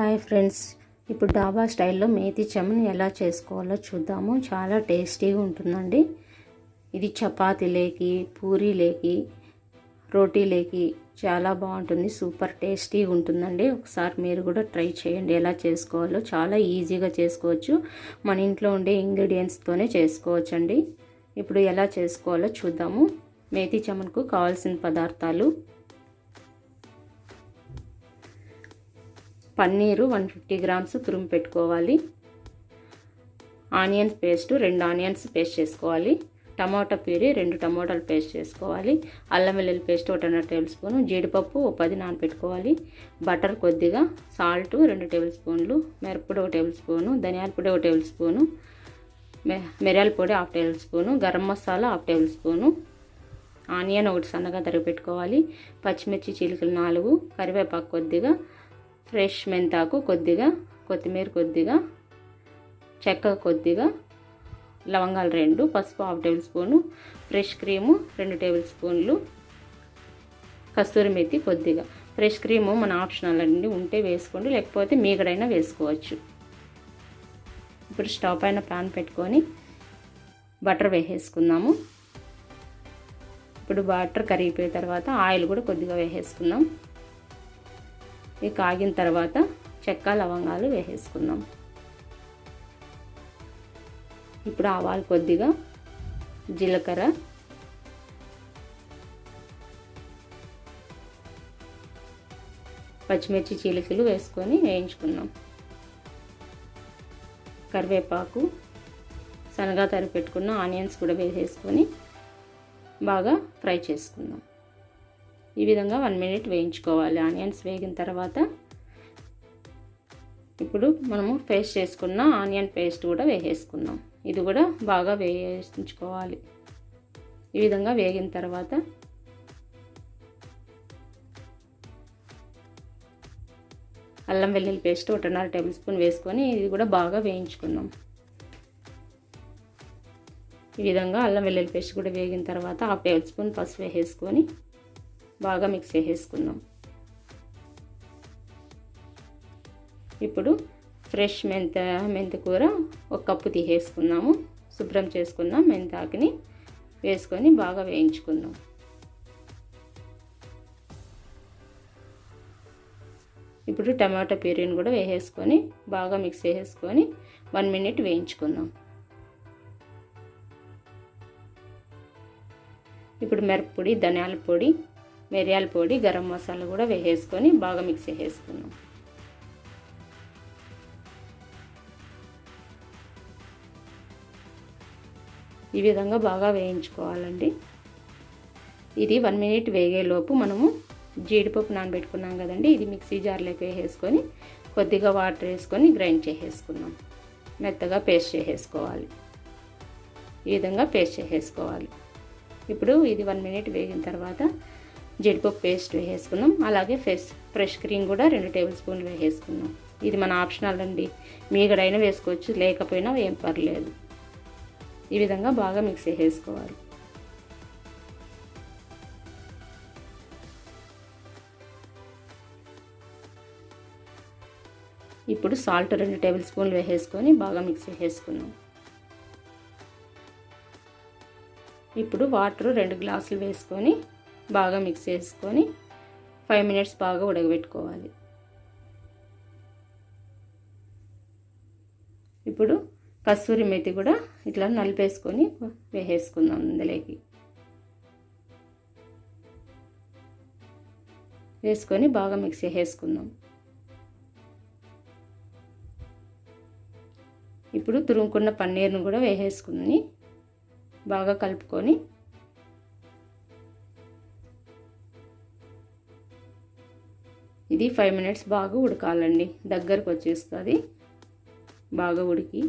Hi friends. ఇప్పుడు డాబా స్టైల్లో మేతి చెమని ఎలా చేసుకోవాలో చూద్దాము. చాలా టేస్టీగా ఉంటుందండి. ఇది చపాతీలేకి పూరీలేకి రోటీలేకి చాలా బాగుంటుంది. సూపర్ టేస్టీగా ఉంటుందండి. ఒకసారి మీరు కూడా ట్రై చేయండి ఎలా చేసుకోవాలో. చాలా ఈజీగా చేసుకోవచ్చు. మన ఇంట్లో ఉండే ఇంగ్రీడియంట్స్తోనే చేసుకోవచ్చండి. ఇప్పుడు ఎలా చేసుకోవాలో చూద్దాము. మేతి చెమన్కు కావాల్సిన పదార్థాలు పన్నీరు వన్ ఫిఫ్టీ గ్రామ్స్ తురుము పెట్టుకోవాలి. ఆనియన్స్ పేస్ట్ రెండు ఆనియన్స్ పేస్ట్ చేసుకోవాలి. టమాటా ప్యూరీ రెండు టమాటాలు పేస్ట్ చేసుకోవాలి. అల్లం వెల్లుల్లి పేస్ట్ ఒకటిన్నర టేబుల్ స్పూన్ జీడిపప్పు ఒక పది నానపెట్టుకోవాలి బటర్ కొద్దిగా సాల్ట్ రెండు టేబుల్ స్పూన్లు మిరప్పొడి ఒక టేబుల్ స్పూను ధనియాల పొడి ఒక టేబుల్ స్పూను మిరియాల పొడి half tablespoon garam masala half tablespoon. Onion ఒకటి సన్నగా తరిగి పెట్టుకోవాలి పచ్చిమిర్చి చిలుకలు నాలుగు కరివేపాకు కొద్దిగా ఫ్రెష్ మెంతాకు కొద్దిగా కొత్తిమీర కొద్దిగా చెక్క కొద్దిగా లవంగాలు రెండు పసుపు half table spoon fresh cream రెండు టేబుల్ స్పూన్లు కస్తూరి మెత్తి కొద్దిగా. ఫ్రెష్ క్రీము మన ఆప్షనల్ అండి ఉంటే వేసుకోండి లేకపోతే మీగడైనా వేసుకోవచ్చు. ఇప్పుడు స్టవ్ పైన ప్యాన్ పెట్టుకొని బటర్ వేసేసుకుందాము. ఇప్పుడు బటర్ కరిగిపోయిన తర్వాత ఆయిల్ కూడా కొద్దిగా వేసేసుకుందాం. ఇవి కాగిన తర్వాత చెక్క లవంగాలు వేసేసుకుందాం. ఇప్పుడు ఆవాలు కొద్దిగా జీలకర్ర పచ్చిమిర్చి చీలికలు వేసుకొని వేయించుకుందాం. కరివేపాకు శనగా తరిపెట్టుకున్న ఆనియన్స్ కూడా వేసేసుకొని బాగా ఫ్రై చేసుకుందాం. ఈ విధంగా వన్ మినిట్ వేయించుకోవాలి. ఆనియన్స్ వేగిన తర్వాత ఇప్పుడు మనము పేస్ట్ చేసుకున్న ఆనియన్ పేస్ట్ కూడా వేసేసుకుందాం. ఇది కూడా బాగా వేయించుకోవాలి. ఈ విధంగా వేగిన తర్వాత అల్లం వెల్లుల్లి పేస్ట్ ఒకటిన్నర టేబుల్ స్పూన్ వేసుకొని ఇది కూడా బాగా వేయించుకుందాం. ఈ విధంగా అల్లం వెల్లుల్లి పేస్ట్ కూడా వేగిన తర్వాత హాఫ్ టేబుల్ స్పూన్ పసుపు వేసుకొని బాగా మిక్స్ చేసేసుకుందాం. ఇప్పుడు ఫ్రెష్ మెంత మెంతికూర ఒక కప్పు తీసేసుకుందాము. శుభ్రం చేసుకుందాం మెంతాకిని వేసుకొని బాగా వేయించుకుందాం. ఇప్పుడు టమాటా ప్యూరీని కూడా వేసేసుకొని బాగా మిక్స్ చేసేసుకొని వన్ మినిట్ వేయించుకుందాం. ఇప్పుడు మిరప్పొడి ధనియాల పొడి మిరియాల పొడి గరం మసాలా కూడా వేసేసుకొని బాగా మిక్స్ చేసేసుకున్నాం ఈ విధంగా బాగా వేయించుకోవాలండి. ఇది వన్ మినిట్ వేగేలోపు మనము జీడిపప్పు నానబెట్టుకున్నాం కదండి ఇది మిక్సీ జార్లోకి వేసేసుకొని కొద్దిగా వాటర్ వేసుకొని గ్రైండ్ చేసేసుకున్నాం మెత్తగా పేస్ట్ చేసేసుకోవాలి. ఈ విధంగా పేస్ట్ చేసేసుకోవాలి. ఇప్పుడు ఇది వన్ మినిట్ వేగిన తర్వాత జీడిపప్పు పేస్ట్ వేసేసుకుందాం. అలాగే ఫ్రెష్ ఫ్రెష్ క్రీమ్ కూడా రెండు టేబుల్ స్పూన్లు వేసేసుకున్నాం ఇది మన ఆప్షనల్ అండి. మీగడైనా వేసుకోవచ్చు లేకపోయినా ఏం పర్లేదు. ఈ విధంగా బాగా మిక్స్ చేసేసుకోవాలి. ఇప్పుడు సాల్ట్ రెండు టేబుల్ స్పూన్లు వేసేసుకొని బాగా మిక్స్ చేసేసుకున్నాం ఇప్పుడు వాటర్ రెండు గ్లాసులు వేసుకొని బాగా మిక్స్ చేసుకొని ఫైవ్ మినిట్స్ బాగా ఉడకబెట్టుకోవాలి. ఇప్పుడు కస్తూరి మెతి కూడా ఇట్లా నలిపేసుకొని వేసేసుకుందాం అందులోకి వేసుకొని బాగా మిక్స్ చేసేసుకుందాం. ఇప్పుడు తురుముకున్న పన్నీర్ను కూడా వేసేసుకుని బాగా కలుపుకొని ఇది ఫైవ్ మినిట్స్ బాగా ఉడకాలండి. దగ్గరకు వచ్చేస్తుంది. బాగా ఉడికి.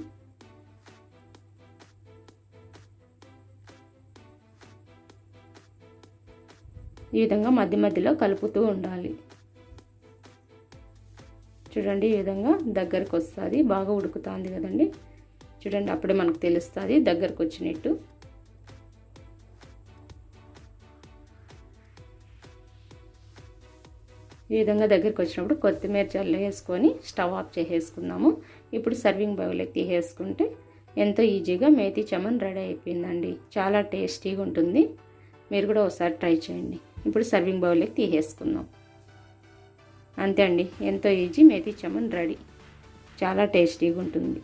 ఈ విధంగా మధ్య మధ్యలో కలుపుతూ ఉండాలి. చూడండి ఈ విధంగా దగ్గరకు వస్తుంది. బాగా ఉడుకుతుంది కదండి. చూడండి అప్పుడే మనకు తెలుస్తుంది దగ్గరకు వచ్చినట్టు. ఈ విధంగా దగ్గరికి వచ్చినప్పుడు కొత్తిమీర జల్లు వేసుకొని స్టవ్ ఆఫ్ చేసేసుకుందాము. ఇప్పుడు సర్వింగ్ బౌల్లోకి తీసేసుకుంటే ఎంతో ఈజీగా మేతి చమన్ రెడీ అయిపోయిందండి. చాలా టేస్టీగా ఉంటుంది. మీరు కూడా ఒకసారి ట్రై చేయండి. ఇప్పుడు సర్వింగ్ బౌల్లోకి తీసేసుకుందాం. అంతే అండి. ఎంతో ఈజీ మేతి చమన్ రెడీ. చాలా టేస్టీగా ఉంటుంది.